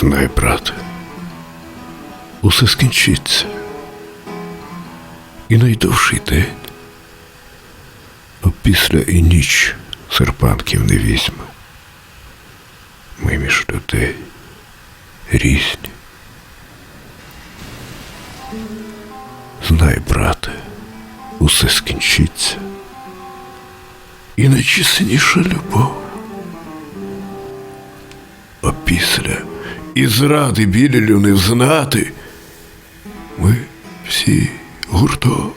Знай, брате, усе скінчиться. І найдовший день, опісля і ніч серпанків не візьме. Ми між людей різні. Знай, брате, усе скінчиться. І найчисленніша любов. Опісля і зради білілю не взнати. Ми всі гуртом,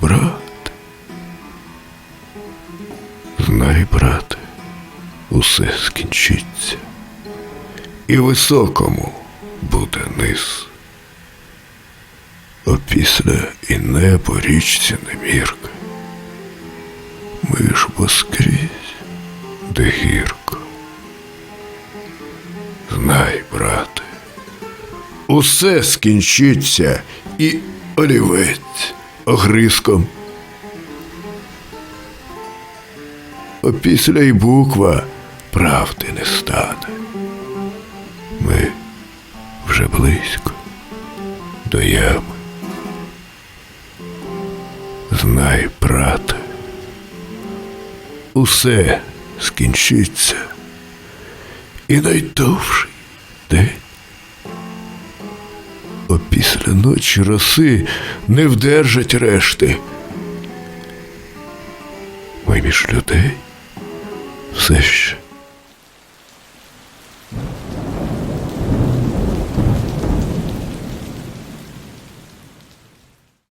брат. Знай, брате, усе скінчиться. І високому буде низ. Опісля і небо річці немірка. Ми ж воскрізь, де гірко. Знай, брате, усе скінчиться і олівець огризком. Опісля й буква правди не стане. Ми вже близько до ями. Знай, брате, усе скінчиться і найдовший день. Опісля ночі роси не вдержать решти. Ми між людей все ще